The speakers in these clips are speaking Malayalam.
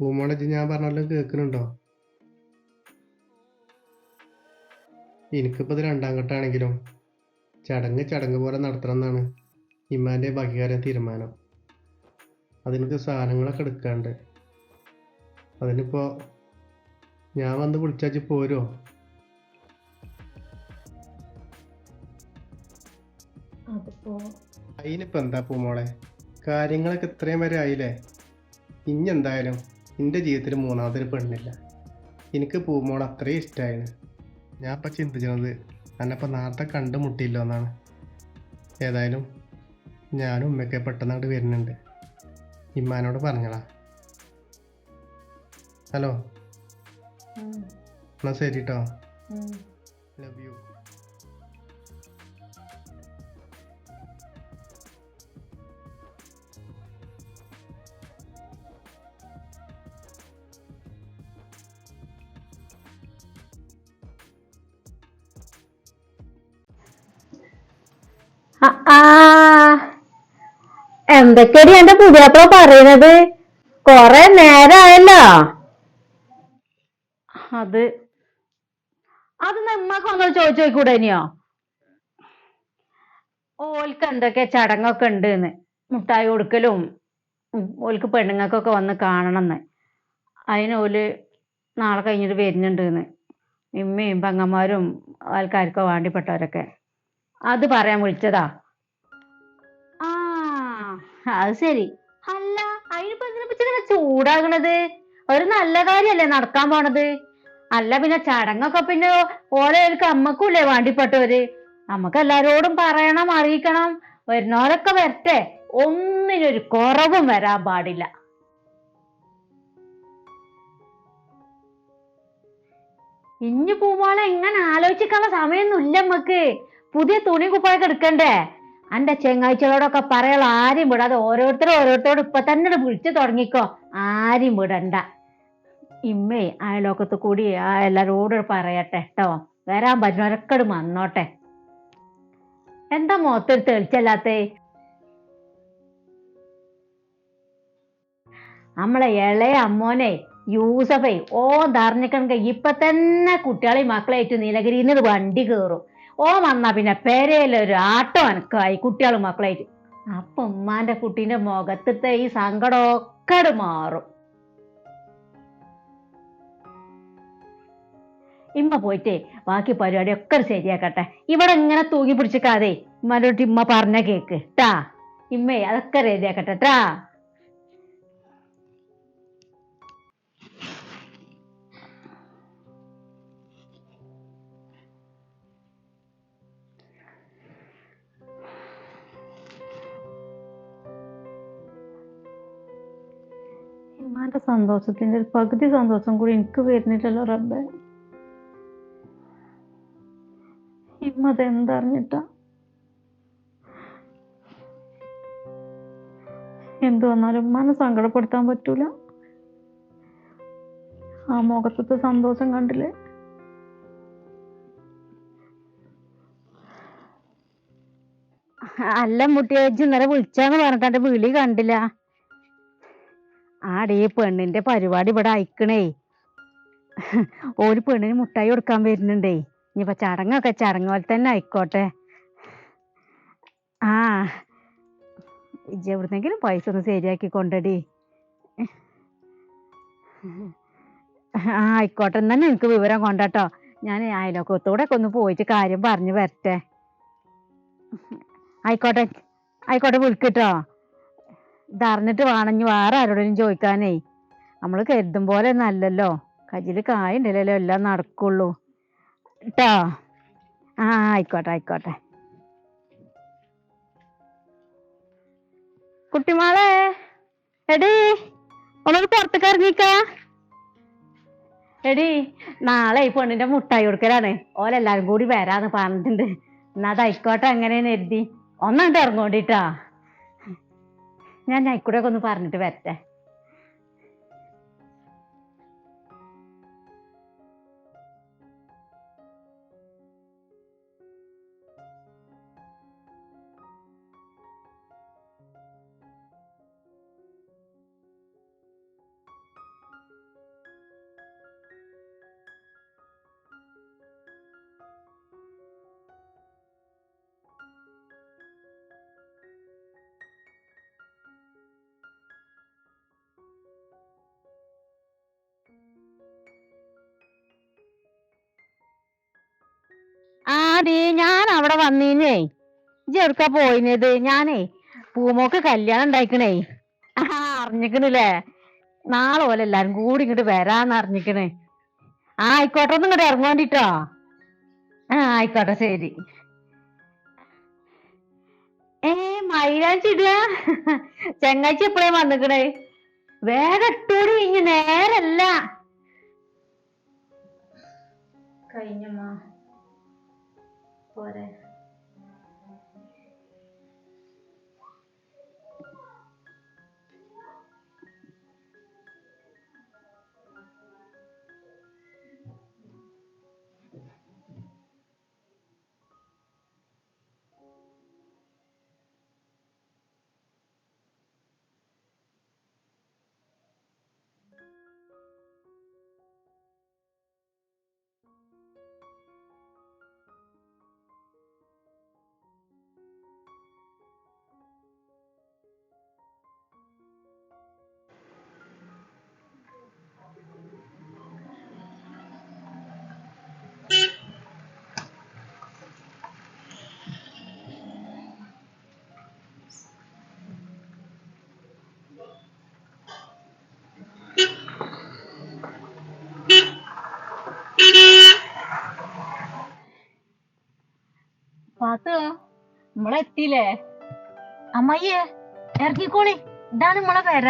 ഇജ്ജ് ഞാൻ പറഞ്ഞല്ലോ കേൾക്കുന്നുണ്ടോ? എനിക്കിപ്പോൾ ഇത് രണ്ടാം ഘട്ടമാണെങ്കിലും ചടങ്ങ് ചടങ്ങ് പോലെ നടത്തണം എന്നാണ് ഇമ്മാന്റെ ബാക്കിക്കാരൻ തീരുമാനം. അതിനൊക്കെ സാധനങ്ങളൊക്കെ എടുക്കാണ്ട്. അതിനിപ്പോൾ ഞാൻ വന്ന് വിളിച്ചാച്ച് പോരോ? അതിനിപ്പോ അതിനിപ്പോൾ എന്താ പൂമോളെ കാര്യങ്ങളൊക്കെ ഇത്രയും വരെ ആയില്ലേ? ഇനി എന്തായാലും എന്റെ ജീവിതത്തിൽ മൂന്നാമതൊരു പെണ്ണില്ല. എനിക്ക് പൂമോൾ അത്രയും ഇഷ്ടമായിരുന്നു ഞാൻ ഇപ്പം ചിന്തിച്ചത് എന്നെപ്പോൾ നേരത്തെ കണ്ടുമുട്ടിയില്ലോ എന്നാണ്. ഏതായാലും ഞാനും ഉമ്മയൊക്കെ പെട്ടെന്ന് അങ്ങോട്ട് വരുന്നുണ്ട്. ഇമ്മാനോട് പറഞ്ഞടാ ഹലോ. എന്നാ എന്നാൽ ശരി കേട്ടോ ലവ് യു എന്തൊക്കെയാടി എന്റെ പുതിയപ്പ പറയണത് കൊറേ നേരായല്ലോ. അത്. അത് നമ്മക്ക് ഒന്ന് ചോദിച്ചു നോക്കൂടെ ഇനിയോ? ഓൽക്ക് എന്തൊക്കെ ചടങ്ങൊക്കെ ഉണ്ടെന്ന്. മുട്ടായി കൊടുക്കലും ഓൽക്ക് പെണ്ണുങ്ങൾക്കൊക്കെ വന്ന് കാണണമെന്ന് അതിന് ഓൽ നാളെ കഴിഞ്ഞിട്ട് വരുന്നുണ്ടെന്ന്. ഇമ്മയും പങ്ങന്മാരും ആൾക്കാർക്കോ വേണ്ടിപ്പെട്ടവരൊക്കെ. അത് പറയാൻ വിളിച്ചതാ. ആ അത് ശരി. അല്ല അതിനിപ്പോ എന്തിനാ ചൂടാകണത്? ഒരു നല്ല കാര്യല്ലേ നടക്കാൻ പോണത്? അല്ല പിന്നെ ചടങ്ങൊക്കെ പിന്നെ ഓരോർക്ക് അമ്മക്കൂല്ലേ വേണ്ടിപ്പെട്ടവര്? നമുക്ക് എല്ലാരോടും പറയണം അറിയിക്കണം. വരുന്നവരൊക്കെ വരട്ടെ. ഒന്നിനൊരു കുറവും വരാൻ പാടില്ല. ഇഞ്ഞു പൂമോളെ ഇങ്ങനെ ആലോചിക്കാനുള്ള സമയമൊന്നുമില്ല നമ്മക്ക്. പുതിയ തുണി കുപ്പായൊക്കെ എടുക്കണ്ടേ? അന്റെ ചെങ്ങാഴ്ചകളോടൊക്കെ പറയാൻ ആരും വിടാതെ ഓരോരുത്തരും ഓരോരുത്തരോട് ഇപ്പൊ തന്നെ വിളിച്ച് തുടങ്ങിക്കോ. ആരും വിടണ്ട. ഇമ്മേ അയലോക്കത്ത് കൂടി ആ എല്ലാരോടും പറയട്ടെ കേട്ടോ വരാൻ പറ്റുന്നവരൊക്കെ വന്നോട്ടെ. എന്താ മൊത്തം തെളിച്ചല്ലാത്തേ? നമ്മളെ ഇളയ അമ്മോനെ യൂസഫേ ഓ ധറിഞ്ഞിക്കണെങ്കിൽ ഇപ്പൊ തന്നെ കുട്ടികളെയും മക്കളായിട്ട് നീലഗിരിന്ന് വണ്ടി കയറും ഓ വന്നാ പിന്നെ പെരയിലൊരു ആട്ടം അനക്കായി കുട്ടികളും മക്കളായിട്ട്. അപ്പൊ ഉമ്മാന്റെ കുട്ടീന്റെ മുഖത്തത്തെ ഈ സങ്കടമൊക്കെ മാറും. ഇമ്മ പോയിട്ടേ ബാക്കി പരിപാടി ഒക്കെ ശരിയാക്കട്ടെ. ഇവിടെ ഇങ്ങനെ തൂങ്ങി പിടിച്ചിക്കാതെ ഇമ്മാന്റെ ഇമ്മ പറഞ്ഞ കേക്ക്. ട്ടാ ഇമ്മേ അതൊക്കെ റെഡിയാക്കട്ടെ ട്ടാ. ഇമ്മാന്റെ സന്തോഷത്തിന്റെ ഒരു പകുതി സന്തോഷം കൂടി എനിക്ക് വരുന്നില്ലല്ലോ റബ്ബെ. ഇമ്മ എന്തു വന്നാലും ഉമ്മാനെ സങ്കടപ്പെടുത്താൻ പറ്റൂല. ആ മുഖത്തത്തെ സന്തോഷം കണ്ടില്ലേ? അല്ല മുട്ടിയേച്ചി ഇന്നലെ വിളിച്ചാന്ന് പറഞ്ഞിട്ട് വിളി കണ്ടില്ല. ആടേ പെണ്ണിന്റെ പരിപാടി ഇവിടെ അയക്കണേ. ഓര് പെണ്ണിന് മുട്ടായി കൊടുക്കാൻ വരുന്നുണ്ടേ. ഇനിയിപ്പൊ ചടങ്ങൊക്കെ ചടങ്ങ് പോലെ തന്നെ ആയിക്കോട്ടെ. ആ ഇജ്ജ് എവിടുന്നെങ്കിലും പൈസ ഒന്ന് ശരിയാക്കി കൊണ്ടടി. ആ ആയിക്കോട്ടെ. എന്നാ എനിക്ക് വിവരം കൊണ്ടട്ടോ. ഞാൻ അയലോക്കത്തോടെ ഒക്കെ ഒന്ന് പോയിട്ട് കാര്യം പറഞ്ഞു വരട്ടെ. ആയിക്കോട്ടെ ആയിക്കോട്ടെ വിളിക്കട്ടോ ഇതറിഞ്ഞിട്ട് വേണം ഇനി വേറെ ആരോടും ചോദിക്കാനേ. നമ്മൾ കരുതും പോലെ നല്ലല്ലോ കജിൽ കായുണ്ടല്ലോ എല്ലാം നടക്കുള്ളൂ. കേട്ടോ ആ ആയിക്കോട്ടെ ആയിക്കോട്ടെ. കുട്ടിമാളെ എടി ഒന്നത് പുറത്തേക്ക് ഇറങ്ങിക്ക. എടി നാളെ ഈ പെണ്ണിന്റെ മുട്ടായി കൊടുക്കലാണ്. ഓലെല്ലാരും കൂടി വരാന്ന് പറഞ്ഞിട്ടുണ്ട്. എന്നാ അതായിക്കോട്ടെ അങ്ങനെ എഴുതി ഒന്നാണ്ട് ഇറങ്ങോണ്ടിട്ടാ. ഞാൻ നൈക്കൂടെ ഒന്ന് പറഞ്ഞിട്ട് വരട്ടെ. ആടി ഞാൻ അവിടെ വന്നീനേ. ചെറുക്ക പോയിനത്? ഞാനേ പൂമോക്ക് കല്യാണം ഉണ്ടായിക്കണേ. അറിഞ്ഞിക്കണില്ലേ? നാളെ പോലെ എല്ലാരും കൂടി ഇങ്ങോട്ട് വരാന്ന് അറിഞ്ഞിക്കണേ. ആ ആയിക്കോട്ടെ ഒന്ന് ഇങ്ങോട്ട് ഇറങ്ങോണ്ടിട്ടോ. ആ ആയിക്കോട്ടെ ശരി. ഏ മൈലാഞ്ചി ഇടുക ചെങ്ങാഴ്ച എപ്പോഴേ വന്നിക്കണേ? വേഗം ഇട്ടൂടി ഇനി നേരല്ല. കഴിഞ്ഞമ്മ പോരെ. പാത്തോ നമ്മളെത്തിയില്ലേ അമ്മയ്യേ ഇറങ്ങിക്കോളി. ഇതാണ് നമ്മളെ പേര.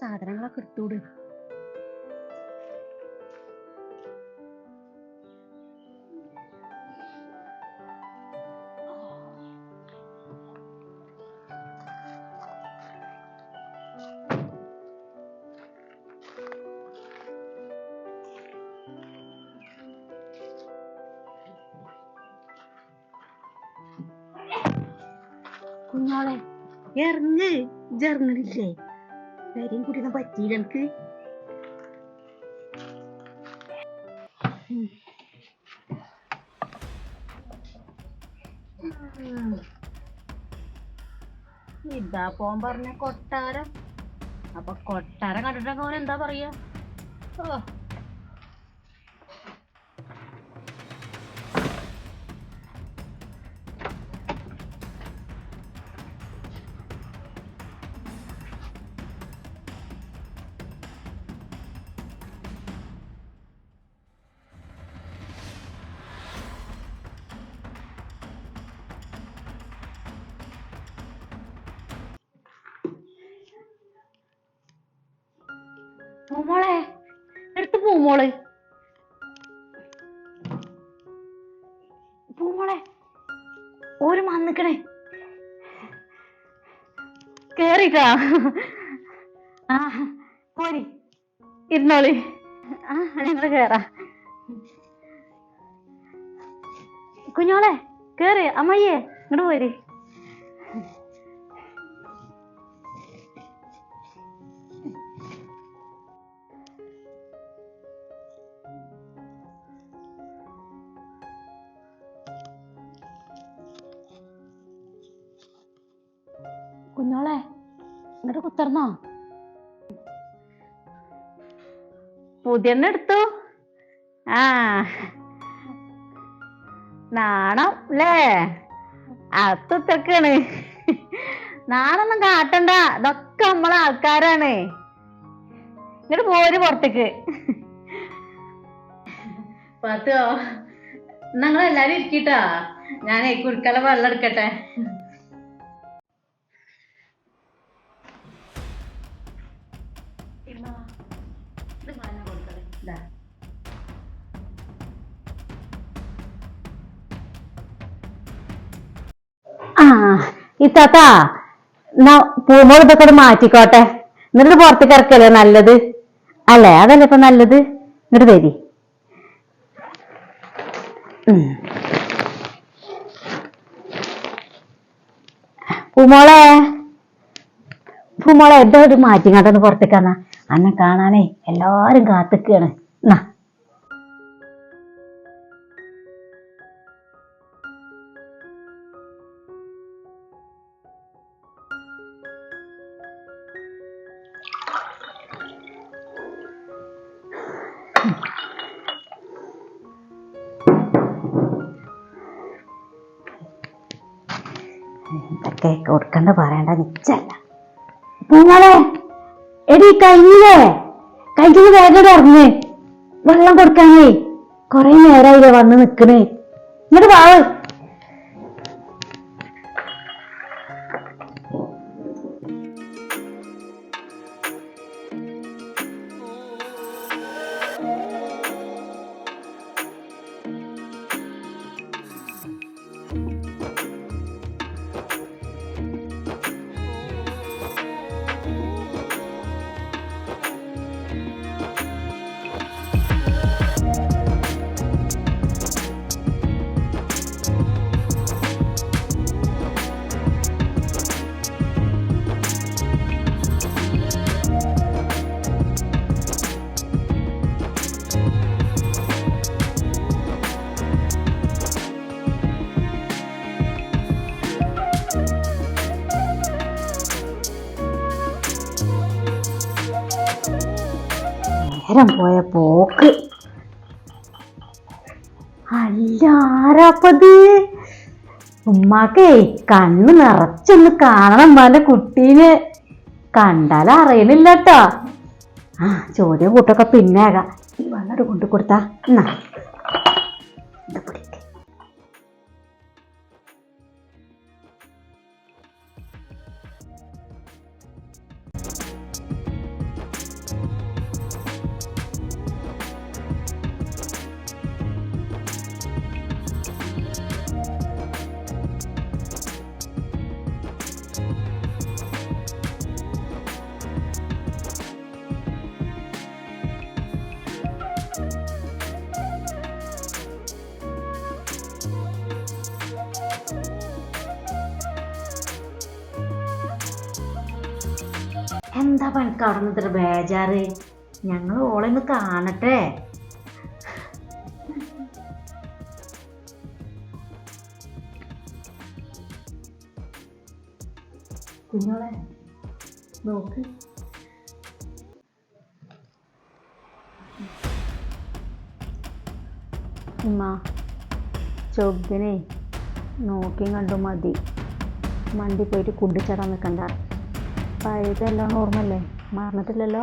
സാധനങ്ങളൊക്കെ എടുത്തൂട് കുഞ്ഞോളെ ഇറങ്ങ്. ഇറങ്ങണില്ലേ? കാര്യം കൂടി പറ്റിയില്ല എനിക്ക്. ഇതാ പോൻ പറഞ്ഞ കൊട്ടാരം. അപ്പൊ കൊട്ടാരം കണ്ടിട്ടൊക്കെ അവൻ എന്താ പറയാ? ഓ. പൂമോളെ എടുത്ത് പൂമോൾ പൂമോളെ ഒരു വന്നിക്കണേ. കേറിട്ടാ. ആ പോരി. ഇരുന്നോളി. ആ ഞങ്ങൾ കേറാ. കുഞ്ഞോളെ കേറി. അമ്മയ്യേ ഇങ്ങോട്ട് പോരി. കുഞ്ഞോളെ ഇങ്ങോട്ട് കുത്തർന്നോ? പുതിയ എടുത്തു. ആ. നാണം അല്ലേ അത്തുത്തക്കാണ് നാണൊന്നും കാട്ടണ്ട. ഇതൊക്കെ നമ്മളെ ആൾക്കാരാണ്. ഇങ്ങോട്ട് പോര് പുറത്തേക്ക്. പത്തോ നിങ്ങളെല്ലാരും എല്ലാരും ഇരിക്കട്ടാ? ഞാനേ കുടിക്കാല വെള്ളം എടുക്കട്ടെ? ദാ. ആ ഈ എന്നാ പൂമോൾ ഇതൊക്കെ മാറ്റിക്കോട്ടെ. എന്നിട്ട് പുറത്തേക്ക് ഇറക്കല്ലേ നല്ലത്? അല്ലേ? അതല്ലേ ഇപ്പൊ നല്ലത്? ഇങ്ങോട്ട് തരി. പൂമോളെ പൂമോളെ എന്തോ ഒരു മാറ്റിങ്ങാട്ടൊന്ന് പുറത്തേക്കാന്നാ അന്നെ കാണാനേ എല്ലാരും കാത്തിക്കാണ്. എന്നാ ഇതൊക്കെ കൊടുക്കണ്ട പറയണ്ട നിച്ചല്ല നിങ്ങളെ എടി കഴിഞ്ഞില്ലേ? കഴിഞ്ഞത് വേഗം ഇറങ്ങ്. വെള്ളം കൊടുക്കാനേ. കൊറേ നേരായില്ലേ വന്ന് നിക്കണേ. എന്നിട്ട് വാവ് നേരം പോയ പോക്ക്. അല്ല ആരാപ്പത് ഉമ്മാക്കേ കണ്ണ് നിറച്ചൊന്ന് കാണണം ഉമ്മാന്റെ കുട്ടീനെ. കണ്ടാൽ അറിയണില്ല കേട്ടോ ആ ചോദ്യം കൂട്ടൊക്കെ പിന്നേകാം. ഈ വെള്ളം കൊണ്ടു കൊടുത്താ എന്നാ. എന്താ പണിക്ക് അവിടെ നിന്നിട്ട് ബേജാറ്? ഞങ്ങൾ ഓളെ ഒന്ന് കാണട്ടെ. കുഞ്ഞോളെ നോക്ക്. ചൊവ്വിനെ നോക്കിയും കണ്ടു മതി. മണ്ടി പോയിട്ട് കുണ്ടിച്ചടാൻ നിൽക്കണ്ട പഴയതെല്ലാം ഓർമ്മയല്ലേ? മറന്നിട്ടില്ലല്ലോ?